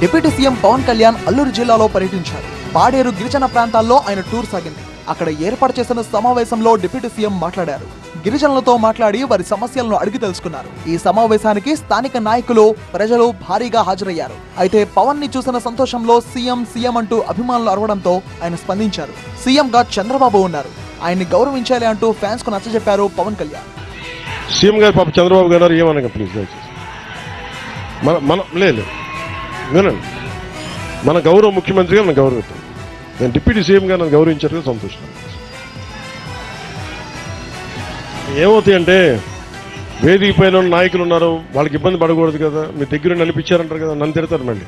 Deputy CM Pawan Kalyan Alluri జిల్లాలో పర్యటించారు. పాడేరు గిరిజన ప్రాంతాల్లో ఆయన టూర్ సాగింది. అక్కడ ఏర్పాటు చేసిన సమావేశంలో డిప్యూటీ సీఎం మాట్లాడారు. గిరిజనులతో మాట్లాడి వారి సమస్యలను అడిగి తెలుసుకున్నారు. ఈ సమావేశానికి స్థానిక నాయకులు ప్రజలు భారీగా హాజరయ్యారు. అయితే పవన్ని చూసిన సంతోషంలో సీఎం సీఎం అంటూ అభిమానులు అరవడంతో ఆయన స్పందించారు. సీఎంగా చంద్రబాబు ఉన్నారు. ఆయన్ని గౌరవించాలి అంటూ ఫ్యాన్స్కు నచ్చజెప్పారు పవన్ కళ్యాణ్. సీఎం గారు పాప చంద్రబాబు గారు ఏమనగా ప్లీజ్ దయచేసి. మన మన లేదు. వినండి. మన గౌరవ ముఖ్యమంత్రిగా నన్ను గౌరవిస్తాను నేను డిప్యూటీ సీఎంగా నన్ను గౌరవించారుగా సంతోషం. ఏమవుతాయంటే వేదిక పైన నాయకులు ఉన్నారు వాళ్ళకి ఇబ్బంది పడకూడదు కదా మీ దగ్గర నడిపించారంటారు కదా నన్ను తిడతారు మళ్ళీ.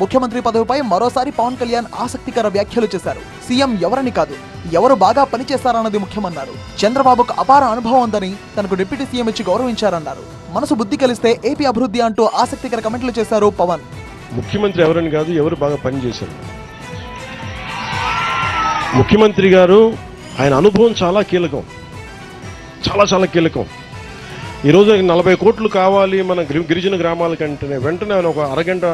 ముఖ్యమంత్రి పదవిపై మరోసారి పవన్ కళ్యాణ్ ఆసక్తికర వ్యాఖ్యలు చేశారు. సీఎం ఎవరని కాదు ఎవరు బాగా పనిచేస్తారన్నది ముఖ్యమన్నారు. చంద్రబాబుకు అపార అనుభవం ఉందని తనకు డిప్యూటీ సీఎం ఇచ్చి గౌరవించారన్నారు. మనసు బుద్ధి కలిస్తే ఏపీ అభివృద్ధి అంటూ ఆసక్తికర కమెంట్లు చేశారు పవన్. ముఖ్యమంత్రి ఎవరని కాదు ఎవరు బాగా పనిచేశారు ముఖ్యమంత్రి గారు ఆయన అనుభవం చాలా కీలకం. చాలా చాలా కీలకం. ఈరోజు నలభై కోట్లు కావాలి మన గిరిజన గ్రామాలకంటేనే వెంటనే ఆయన ఒక అరగంట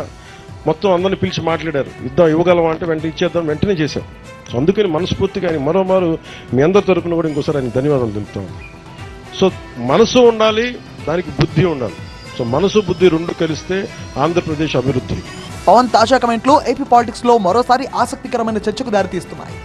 మొత్తం అందరిని పిలిచి మాట్లాడారు. యుద్ధం ఇవ్వగలమా అంటే వెంటనే ఇచ్చేద్దాం వెంటనే చేశాం. సో అందుకని మనస్ఫూర్తిగా ఆయన మరోమారు మీ అందరి తరపున కూడా ఇంకోసారి ఆయన ధన్యవాదాలు తెలుపుతాం. సో మనసు ఉండాలి దానికి బుద్ధి ఉండాలి. సో మనసు బుద్ధి రెండు కలిస్తే ఆంధ్రప్రదేశ్ అభివృద్ధి. పవన్ తాజా కమెంట్లు ఏపీ పాలిటిక్స్లో మరోసారి ఆసక్తికరమైన చర్చకు దారితీస్తున్నాయి.